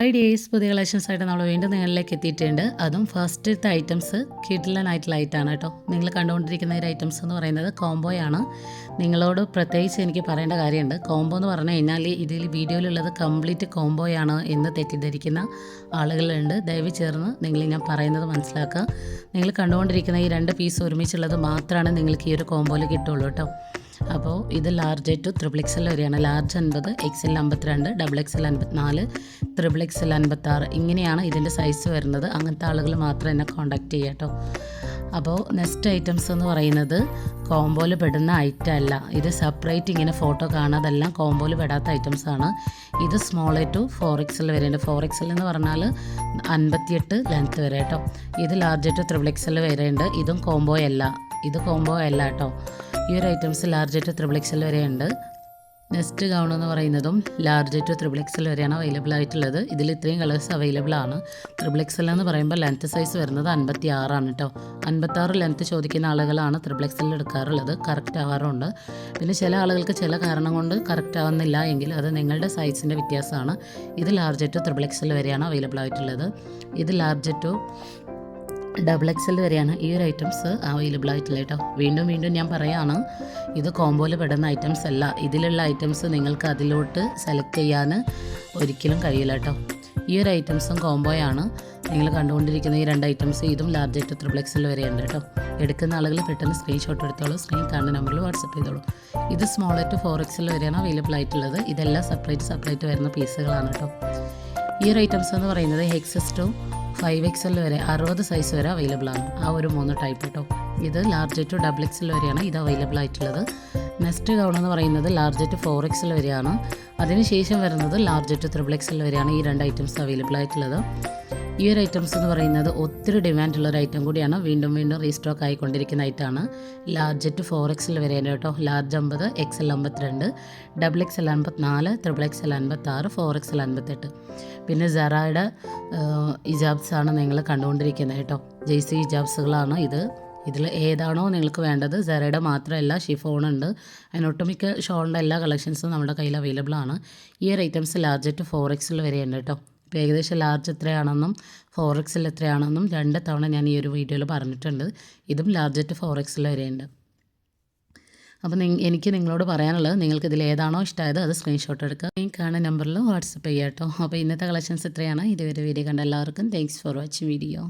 Five days പുതിയ collections ആയിട്ട് നമ്മൾ വീണ്ടും നിങ്ങളിലേക്ക് എത്തിയിട്ടുണ്ട്. അതും ഫസ്റ്റത്തെ ഐറ്റംസ് കിഡിലനായിട്ടുള്ള ഐറ്റാണ് കേട്ടോ. നിങ്ങൾ കണ്ടുകൊണ്ടിരിക്കുന്ന ഒരു ഐറ്റംസ് എന്ന് പറയുന്നത് കോംബോയാണ്. നിങ്ങളോട് പ്രത്യേകിച്ച് എനിക്ക് പറയേണ്ട കാര്യമുണ്ട്. കോംബോ എന്ന് പറഞ്ഞു കഴിഞ്ഞാൽ ഇതിൽ വീഡിയോയിലുള്ളത് കംപ്ലീറ്റ് കോംബോയാണ് എന്ന് തെറ്റിദ്ധരിക്കുന്ന ആളുകളുണ്ട്. ദയവ് ചേർന്ന് നിങ്ങൾ ഞാൻ പറയുന്നത് മനസ്സിലാക്കുക. നിങ്ങൾ കണ്ടുകൊണ്ടിരിക്കുന്ന ഈ രണ്ട് പീസ് ഒരുമിച്ചുള്ളത് മാത്രമാണ് നിങ്ങൾക്ക് ഈ ഒരു കോംബോയിൽ കിട്ടുള്ളൂ കേട്ടോ. അപ്പോൾ ഇത് ലാർജ് ടു ത്രിബിൾ എക്സൽ വരെയാണ്. ലാർജ് അൻപത് എക്സൽ അമ്പത്തിരണ്ട് ഡബിൾ എക്സൽ അൻപത്തിനാല് ത്രിബിൾ എക്സൽ അൻപത്താറ് ഇങ്ങനെയാണ് ഇതിന്റെ സൈസ് വരുന്നത്. അങ്ങനത്തെ ആളുകൾ മാത്രം എന്നെ കോൺടാക്റ്റ് ചെയ്യുക കേട്ടോ. അപ്പോൾ നെക്സ്റ്റ് ഐറ്റംസ് എന്ന് പറയുന്നത് കോംബോയിൽ പെടുന്ന ഐറ്റം അല്ല. ഇത് സെപ്പറേറ്റ് ഇങ്ങനെ ഫോട്ടോ കാണാതെല്ലാം കോംബോയിൽ പെടാത്ത ഐറ്റംസ് ആണ്. ഇത് സ്മോൾ ടു ഫോർ എക്സൽ വരെയുണ്ട് ഫോർ എക്സൽ എന്ന് പറഞ്ഞാൽ അൻപത്തിയെട്ട് ലെങ്ത് വരെ കേട്ടോ. ഇത് ലാർജ് ടു ത്രിബിൾ എക്സൽ വരെയുണ്ട്. ഇതും കോംബോ അല്ല. ഇത് കോംബോ അല്ല കേട്ടോ. ഈ ഒരു items large to triple XL വരെയുണ്ട് നെക്സ്റ്റ് ഗൗൺ എന്ന് പറയുന്നതും ലാർജ് ടു ത്രിബിൾ എക്സൽ വരെയാണ് അവൈലബിൾ ആയിട്ടുള്ളത്. ഇതിൽ ഇത്രയും കളേഴ്സ് അവൈലബിൾ ആണ്. ത്രിബിൾ എക്സൽ എന്ന് പറയുമ്പോൾ ലെങ്ത്ത് സൈസ് വരുന്നത് അൻപത്തി ആറാണ് കേട്ടോ അൻപത്താറ് ലെങ്ത്ത് ചോദിക്കുന്ന ആളുകളാണ് ത്രിബിൾ എടുക്കാറുള്ളത്. കറക്റ്റ് ആവാറുണ്ട്. പിന്നെ ചില ആളുകൾക്ക് ചില കാരണം കൊണ്ട് കറക്റ്റ് ആവുന്നില്ല എങ്കിൽ അത് നിങ്ങളുടെ സൈസിന്റെ വ്യത്യാസമാണ്. ഇത് ലാർജ് ടു ത്രിബിൾ എക്സൽ വരെയാണ് അവൈലബിൾ ആയിട്ടുള്ളത്. ഇത് ലാർജ് ടു ഡബിൾ എക്സൽ വരെയാണ് ഈ ഒരു ഐറ്റംസ് അവൈലബിൾ ആയിട്ടുള്ള കേട്ടോ. വീണ്ടും വീണ്ടും ഞാൻ പറയുകയാണ് ഇത് കോംബോയിൽ പെടുന്ന ഐറ്റംസ് അല്ല. ഇതിലുള്ള ഐറ്റംസ് നിങ്ങൾക്ക് അതിലോട്ട് സെലക്ട് ചെയ്യാൻ ഒരിക്കലും കഴിയില്ല കേട്ടോ. ഈ ഒരു ഐറ്റംസും കോംബോയാണ് നിങ്ങൾ കണ്ടുകൊണ്ടിരിക്കുന്ന ഈ രണ്ട് ഐറ്റംസ് ഇതും ലാർജ് ആയിട്ട് ത്രിബിൾ എക്സൽ വരെയുണ്ട് കേട്ടോ. എടുക്കുന്ന ആളുകൾ പെട്ടെന്ന് സ്ക്രീൻഷോട്ട് എടുത്തോളൂ സ്ക്രീൻ കാണുന്ന നമ്പറിൽ വാട്സപ്പ് ചെയ്തോളൂ. ഇത് സ്മോൾ ആയിട്ട് ഫോർ എക്സൽ വരെയാണ് അവൈലബിൾ ആയിട്ടുള്ളത്. ഇതെല്ലാം സെപ്പറേറ്റ് സെപ്പറേറ്റ് വരുന്ന പീസുകളാണ് കേട്ടോ. ഈ ഒരു ഐറ്റംസ് എന്ന് പറയുന്നത് XS to five X L വരെ അറുപത് സൈസ് വരെ അവൈലബിൾ ആണ്. ആ ഒരു മൂന്ന് ടൈപ്പ് കേട്ടോ ഇത് large to double X L വരെയാണ് ഇത് അവൈലബിൾ ആയിട്ടുള്ളത്. നെക്സ്റ്റ് ഗൗൺ എന്ന് പറയുന്നത് large to four X L വരെയാണ്. അതിനുശേഷം വരുന്നത് large to triple X L വരെയാണ് ഈ രണ്ട് ഐറ്റംസ് അവൈലബിൾ ആയിട്ടുള്ളത്. ഈ ഒരു ഐറ്റംസ് എന്ന് പറയുന്നത് ഒത്തിരി ഡിമാൻഡുള്ള ഒരു ഐറ്റം കൂടിയാണ്. വീണ്ടും വീണ്ടും റീസ്റ്റോക്ക് ആയിക്കൊണ്ടിരിക്കുന്ന ഐറ്റമാണ് ലാർജ് ടു ഫോർ എക്സിൽ വരെയാണ് കേട്ടോ. ലാർജ് അമ്പത് എക്സ് എൽ അമ്പത്തിരണ്ട് ഡബിൾ എക്സ് എൽ അൻപത്തിനാല് ത്രിബിൾ എക്സൽ അൻപത്താറ് ഫോർ എക്സ് എൽ അൻപത്തെട്ട്. പിന്നെ സെറായുടെ ഇജാബ്സാണ് നിങ്ങൾ കണ്ടുകൊണ്ടിരിക്കുന്നത് കേട്ടോ. ജെയ്സി ഇജാബ്സുകളാണ് ഇത്. ഇതിൽ ഏതാണോ നിങ്ങൾക്ക് വേണ്ടത്. സെറയുടെ മാത്രമല്ല ഷിഫോൺ ഉണ്ട്. അതിനൊട്ടുമിക്ക ഷോളിന്റെ എല്ലാ കളക്ഷൻസും നമ്മുടെ കയ്യിൽ അവൈലബിൾ ആണ്. ഈ ഒരു ഐറ്റംസ് ലാർജ് ടു ഫോർ എക്സിൽ വരെയുണ്ട് കേട്ടോ. ഏകദേശം ലാർജ് എത്രയാണെന്നും ഫോർ എക്സിൽ എത്രയാണെന്നും രണ്ട് തവണ ഞാൻ ഈ ഒരു വീഡിയോയിൽ പറഞ്ഞിട്ടുണ്ട്. ഇതും ലാർജ് ടു ഫോർ എക്സിൽ വരെയുണ്ട്. അപ്പോൾ എനിക്ക് നിങ്ങളോട് പറയാനുള്ളത് നിങ്ങൾക്ക് ഇതിൽ ഏതാണോ ഇഷ്ടമായത് അത് സ്ക്രീൻഷോട്ട് എടുക്കുക. ഈ കാണുന്ന നമ്പറിൽ വാട്സപ്പ് ചെയ്യാം കേട്ടോ അപ്പോൾ ഇന്നത്തെ കളക്ഷൻസ് ഇത്രയാണ്. ഇതുവരെ വീഡിയോ കണ്ട എല്ലാവർക്കും താങ്ക്സ് ഫോർ വാച്ചിങ് വീഡിയോ